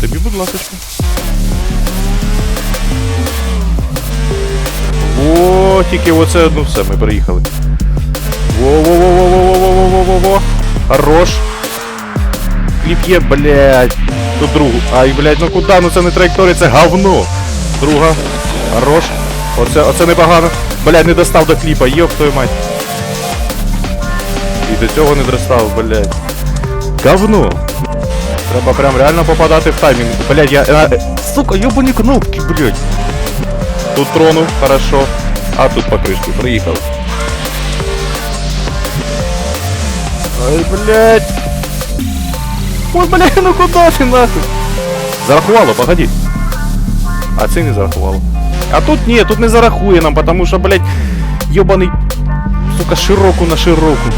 тобі, будь ласочка. О, тільки оце одну все, ми приїхали. Во-во-во-во-во-во-во-во-во-во. Хорош. Кліп є, блядь. Тут другу. Ай, блядь, ну куди? Ну це не траєкторія, це говно. Друга. Хорош. Оце, оце непогано. Блядь, не достав до кліпа, йоп твою мать. І до цього не достав, блядь. Говно. Треба прям реально попадати в таймінг. Блядь, я... а, сука, ёбані кнопки, блядь. Тут тронув, хорошо. А тут по кришці, приїхав. Ай, блядь. Ой, блядь, ну куда ти нахуй? Зарахувало, погоди. А це не зарахувало. А тут ні, тут не зарахує нам, потому що, блядь, ёбаний, сука, широку на широку.